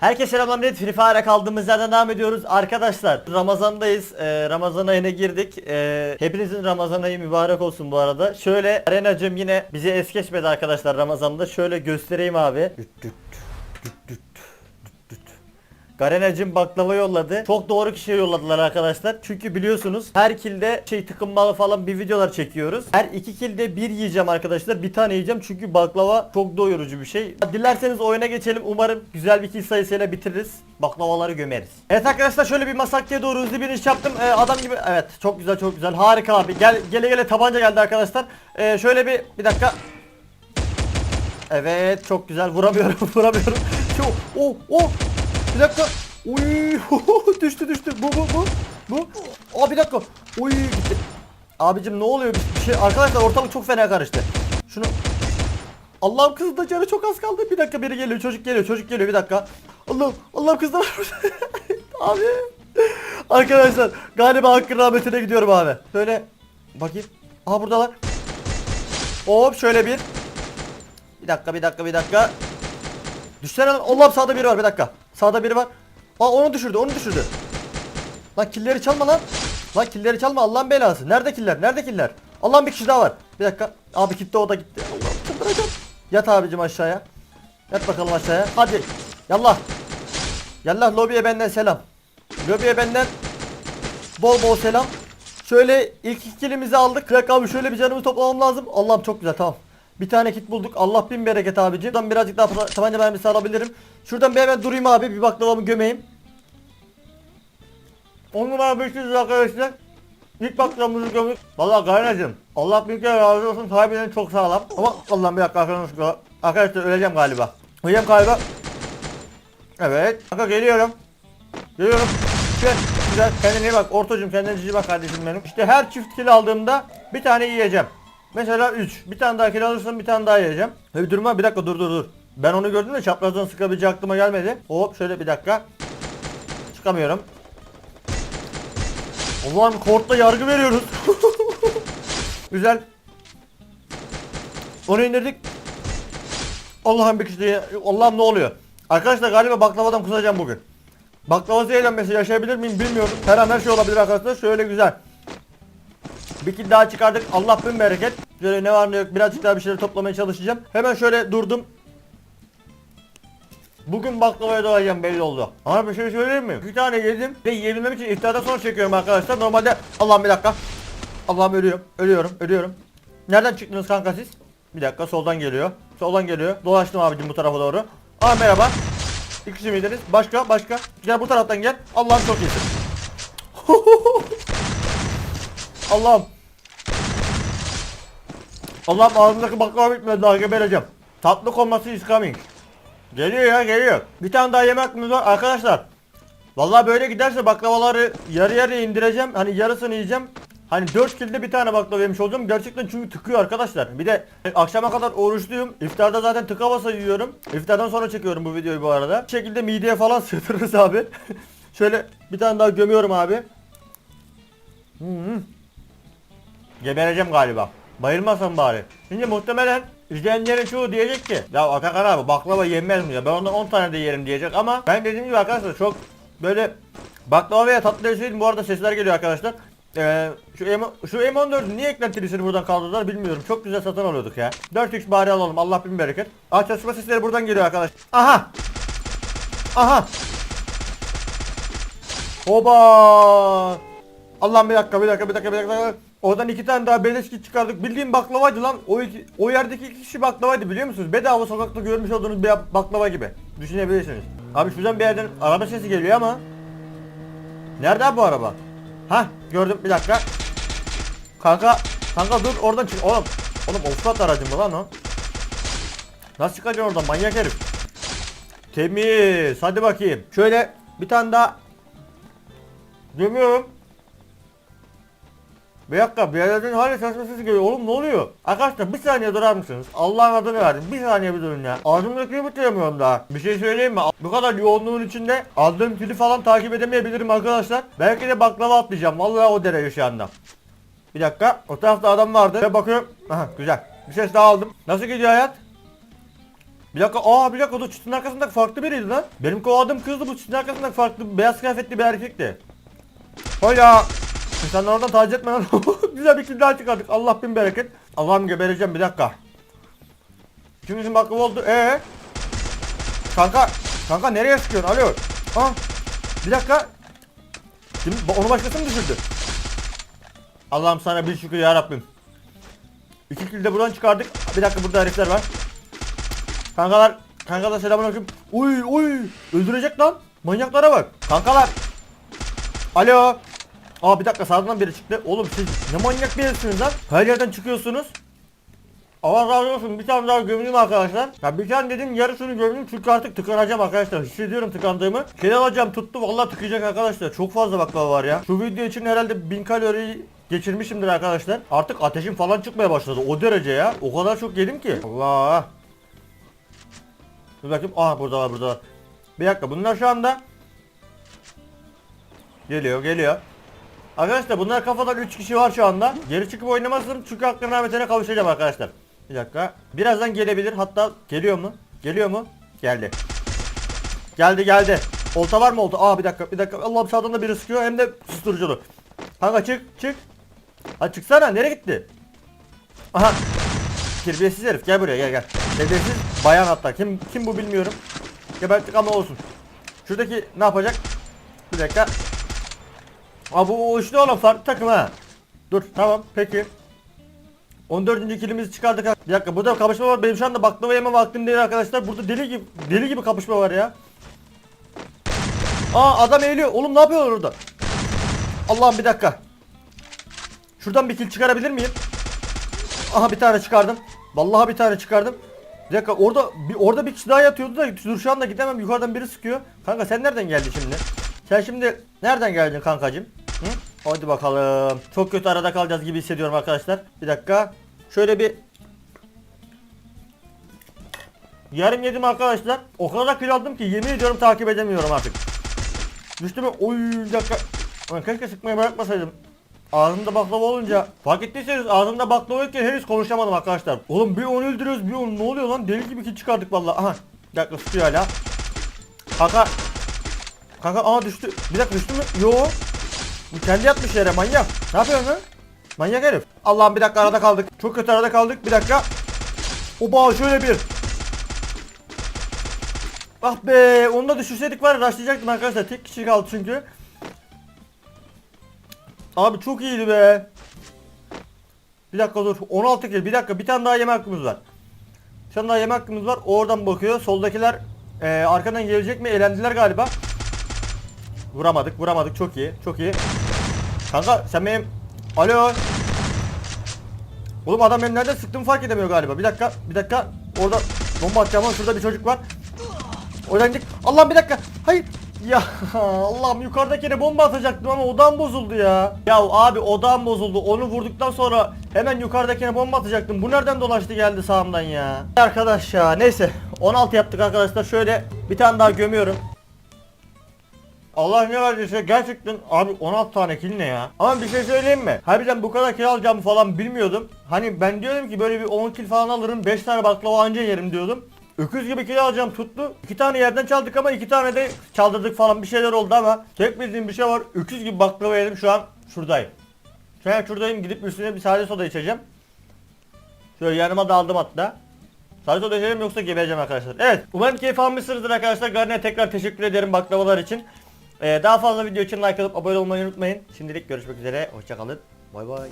Herkese selamlar millet. Free Fire'a kaldığımız yerden devam ediyoruz. Arkadaşlar Ramazan'dayız. Ee, Ramazan ayına girdik. Ee, hepinizin Ramazan ayı mübarek olsun bu arada. Şöyle Arenacım yine bize es geçmedi arkadaşlar Ramazan'da. Şöyle göstereyim abi. Düt düt, düt düt. Garenacım baklava yolladı. Çok doğru kişiye yolladılar arkadaşlar. Çünkü biliyorsunuz her kilde şey tıkınmalı falan bir videolar çekiyoruz. Her iki kilde bir yiyeceğim arkadaşlar. Bir tane yiyeceğim çünkü baklava çok doyurucu bir şey. Dilerseniz oyuna geçelim. Umarım güzel bir kill sayısıyla bitiririz. Baklavaları gömeriz. Evet arkadaşlar şöyle bir masakya doğru hızlı bir iş yaptım. Ee, adam gibi evet çok güzel çok güzel. Harika abi. Gel gele gele tabanca geldi arkadaşlar. Ee, şöyle bir bir dakika. Evet çok güzel vuramıyorum vuramıyorum. Şu oh oh bir dakika. Uy düştü düştü. Bu bu bu. Bu. Aa bir dakika. Uy gitti. Abicim ne oluyor bir şey arkadaşlar ortalık çok fena karıştı. Şunu Allah'ım kızın da canı çok az kaldı. Bir dakika biri geliyor çocuk geliyor çocuk geliyor bir dakika. Allah'ım Allah'ım kız da var. abi. Arkadaşlar galiba hakkın rahmetine gidiyorum abi. Şöyle bakayım. Aha buradalar. Hop şöyle bir. Bir dakika bir dakika bir dakika. Düşsene lan. Allah'ım sağda biri var bir dakika. Sağda biri var. Aa onu düşürdü onu düşürdü. Lan killeri çalma lan. Lan killeri çalma Allah'ın belası. Nerede killer? Nerede killer? Allah'ım bir kişi daha var. Bir dakika. Abi gitti o da gitti. Allah'ım çıldıracağım. Yat abicim aşağıya. Yat bakalım aşağıya. Hadi. Yallah. Yallah lobiye benden selam. Lobiye benden bol bol selam. Şöyle ilk iki kilimizi aldık. Krak abi şöyle bir canımı toplamam lazım. Allah'ım çok güzel tamam. Bir tane kit bulduk. Allah bin bereket abicim. Buradan birazcık daha tabanca mermisi alabilirim. Şuradan bir hemen durayım abi. Bir baklavamı gömeyim. 10 numara 500 arkadaşlar. İlk baklavamızı gömdük. Valla kaynacım. Allah bin kere razı olsun. Sahibinin çok sağlam. Ama Allah'ım bir dakika arkadaşlar. Arkadaşlar öleceğim galiba. Öleceğim galiba. Evet. Kanka geliyorum. Geliyorum. Güzel. Güzel. Kendine iyi bak. Ortacım kendine iyi bak kardeşim benim. İşte her çift kill aldığımda bir tane yiyeceğim. Mesela 3. Bir tane daha kill alırsam bir tane daha yiyeceğim. Ve bir durma bir dakika dur dur dur. Ben onu gördüm de çaprazdan sıkabileceği aklıma gelmedi. Hop şöyle bir dakika. Çıkamıyorum. Allah'ım kortla yargı veriyoruz. Güzel. Onu indirdik. Allah'ım bir kişi Allah'ım ne oluyor? Arkadaşlar galiba baklavadan kusacağım bugün. Baklavası eğlenmesi yaşayabilir miyim bilmiyorum. Her an her şey olabilir arkadaşlar. Şöyle güzel. Bir kill daha çıkardık. Allah bin bereket. Şöyle ne var ne yok birazcık daha bir şeyler toplamaya çalışacağım. Hemen şöyle durdum. Bugün baklavaya doyacağım belli oldu. Ama bir şey söyleyeyim mi? Bir tane yedim ve yiyebilmem için iftardan sonra çekiyorum arkadaşlar. Normalde Allah'ım bir dakika. Allah'ım ölüyorum. Ölüyorum. Ölüyorum. Nereden çıktınız kanka siz? Bir dakika soldan geliyor. Soldan geliyor. Dolaştım abicim bu tarafa doğru. Aa merhaba. İkisi miydiniz? Başka başka. Gel bu taraftan gel. Allah'ım çok iyisin. Allah'ım. Allah'ım ağzımdaki baklava bitmedi daha gebereceğim. Tatlı konması is coming. Geliyor ya geliyor. Bir tane daha yemek mi var arkadaşlar? Vallahi böyle giderse baklavaları yarı yarıya indireceğim. Hani yarısını yiyeceğim. Hani 4 kilde bir tane baklava yemiş olacağım. Gerçekten çünkü tıkıyor arkadaşlar. Bir de akşama kadar oruçluyum. İftarda zaten tıka basa yiyorum. İftardan sonra çekiyorum bu videoyu bu arada. Bu şekilde mideye falan sığdırırız abi. Şöyle bir tane daha gömüyorum abi. Hmm. Gebereceğim galiba. Bayılmasam bari. Şimdi muhtemelen izleyenlerin çoğu diyecek ki ya Atakan abi baklava yenmez mi ya ben ondan 10 tane de yerim diyecek ama ben dediğim gibi arkadaşlar çok böyle baklava veya tatlı değilim bu arada sesler geliyor arkadaşlar. Ee, şu M şu M14'ün niye eklentilisini buradan kaldırdılar bilmiyorum. Çok güzel satın alıyorduk ya. 4x bari alalım. Allah bin bereket. Aa çalışma sesleri buradan geliyor arkadaş. Aha. Aha. Oba. Allah'ım bir dakika bir dakika bir dakika bir dakika. Oradan iki tane daha beleş çıkardık. Bildiğim baklavaydı lan. O iki, o yerdeki iki kişi baklavaydı biliyor musunuz? Bedava sokakta görmüş olduğunuz bir baklava gibi. Düşünebilirsiniz. Abi şuradan bir yerden araba sesi geliyor ama. Nerede abi bu araba? Hah gördüm bir dakika. Kanka kanka dur oradan çık. Oğlum oğlum offroad aracım mı lan o? Nasıl çıkacaksın oradan manyak herif? Temiz. Hadi bakayım. Şöyle bir tane daha Demiyorum. Bir dakika bir yerden hala saçma sesi geliyor. Oğlum ne oluyor? Arkadaşlar bir saniye durar mısınız? Allah'ın adını verdim. Bir saniye bir durun ya. Ağzımdakini bitiremiyorum daha. Bir şey söyleyeyim mi? Bu kadar yoğunluğun içinde aldığım kili falan takip edemeyebilirim arkadaşlar. Belki de baklava atlayacağım. Vallahi o derece şu anda. Bir dakika. O tarafta adam vardı. Ve bakıyorum. Aha güzel. Bir ses daha aldım. Nasıl gidiyor hayat? Bir dakika aa bir dakika o da çitin arkasındaki farklı biriydi lan. Benim kovadığım kızdı bu çitin arkasındaki farklı beyaz kıyafetli bir erkekti. Hola. Sen oradan taciz etme lan. Güzel bir kill daha çıkardık. Allah bin bereket. Allah'ım gebereceğim bir dakika. İkimizin baklava oldu. Ee? Kanka, kanka nereye sıkıyorsun? Alo. Ha? Bir dakika. Kim, onu başkası mı düşürdü? Allah'ım sana bir şükür ya Rabbim. İki kill de buradan çıkardık. Bir dakika burada herifler var. Kankalar, kankalar selamünaleyküm. Uy uy, öldürecek lan. Manyaklara bak. Kankalar. Alo. Aa bir dakika sağdan biri çıktı. Oğlum siz ne manyak bir herifsiniz lan. Her yerden çıkıyorsunuz. Allah razı olsun bir tane daha gömülüm arkadaşlar. Ya bir tane dedim yarısını gömdüm çünkü artık tıkanacağım arkadaşlar. Hissediyorum tıkandığımı. Kedi alacağım tuttu vallahi tıkayacak arkadaşlar. Çok fazla baklava var ya. Şu video için herhalde 1000 kalori geçirmişimdir arkadaşlar. Artık ateşim falan çıkmaya başladı. O derece ya. O kadar çok yedim ki. Allah. Dur bakayım. Aa burada var burada var. Bir dakika bunlar şu anda Geliyor geliyor. Arkadaşlar bunlar kafadan 3 kişi var şu anda. Geri çıkıp oynamazsın çünkü hakkın rahmetine kavuşacağım arkadaşlar. Bir dakika. Birazdan gelebilir. Hatta geliyor mu? Geliyor mu? Geldi. Geldi geldi. Olta var mı olta? Aa bir dakika bir dakika. Allah'ım sağdan da biri sıkıyor hem de susturuculu. Kanka çık çık. Ha çıksana nereye gitti? Aha. Terbiyesiz herif gel buraya gel gel. Terbiyesiz bayan hatta. Kim kim bu bilmiyorum. Geberttik ama olsun. Şuradaki ne yapacak? Bir dakika. Aa bu o işte olan farklı takım ha. Dur tamam peki. 14. kilimizi çıkardık. Bir dakika burada kapışma var. Benim şu anda baklava yeme vaktim değil arkadaşlar. Burada deli gibi deli gibi kapışma var ya. Aa adam eğiliyor. Oğlum ne yapıyorlar orada? Allah'ım bir dakika. Şuradan bir kill çıkarabilir miyim? Aha bir tane çıkardım. Vallahi bir tane çıkardım. Bir dakika orada bir orada bir kişi daha yatıyordu da dur şu anda gidemem yukarıdan biri sıkıyor. Kanka sen nereden geldin şimdi? Sen şimdi nereden geldin kankacım? Hı? Hadi bakalım. Çok kötü arada kalacağız gibi hissediyorum arkadaşlar. Bir dakika. Şöyle bir Yarım yedim arkadaşlar. O kadar kilo aldım ki yemin ediyorum takip edemiyorum artık. Düştü mü? Oy dakika. Ulan keşke sıkmayı bırakmasaydım. Ağzımda baklava olunca fark ettiyseniz ağzımda baklava yokken henüz konuşamadım arkadaşlar. Oğlum bir onu öldürüyoruz bir onu ne oluyor lan deli gibi kill çıkardık vallahi. Aha bir dakika sıkıyor hala. Kanka Kanka aa düştü. Bir dakika düştü mü? Yo. Bu kendi yatmış yere manyak. Ne yapıyorsun lan? Manyak herif. Allah'ım bir dakika arada kaldık. Çok kötü arada kaldık. Bir dakika. Oba şöyle bir. Ah be onu da düşürseydik var ya rushlayacaktım arkadaşlar. Tek kişi kaldı çünkü. Abi çok iyiydi be. Bir dakika dur. 16 kill. Bir dakika bir tane daha yeme hakkımız var. Bir tane daha yeme hakkımız var. Oradan bakıyor. Soldakiler e, arkadan gelecek mi? Elendiler galiba. Vuramadık vuramadık çok iyi çok iyi. Kanka sen benim Alo Oğlum adam benim nereden sıktığımı fark edemiyor galiba. Bir dakika bir dakika orada bomba atacağım ama şurada bir çocuk var. Oradan gittik. Allah'ım bir dakika. Hayır. Ya Allah'ım yukarıdakine bomba atacaktım ama odam bozuldu ya. Ya abi odam bozuldu. Onu vurduktan sonra hemen yukarıdakine bomba atacaktım. Bu nereden dolaştı geldi sağımdan ya. Arkadaş ya neyse 16 yaptık arkadaşlar. Şöyle bir tane daha gömüyorum. Allah ne verdiyse gerçekten abi 16 tane kill ne ya? Ama bir şey söyleyeyim mi? Harbiden bu kadar kill alacağımı falan bilmiyordum. Hani ben diyordum ki böyle bir 10 kill falan alırım 5 tane baklava anca yerim diyordum. Öküz gibi kill alacağım tuttu. 2 tane yerden çaldık ama 2 tane de çaldırdık falan bir şeyler oldu ama tek bildiğim bir şey var. Öküz gibi baklava yedim şu an şuradayım. Şu an şuradayım gidip üstüne bir sade soda içeceğim. Şöyle yanıma da aldım hatta. Sadece soda içelim yoksa gebereceğim arkadaşlar. Evet umarım keyif almışsınızdır arkadaşlar. Garni'ye tekrar teşekkür ederim baklavalar için. Ee, daha fazla video için like alıp abone olmayı unutmayın. Şimdilik görüşmek üzere. Hoşçakalın. Bay bay.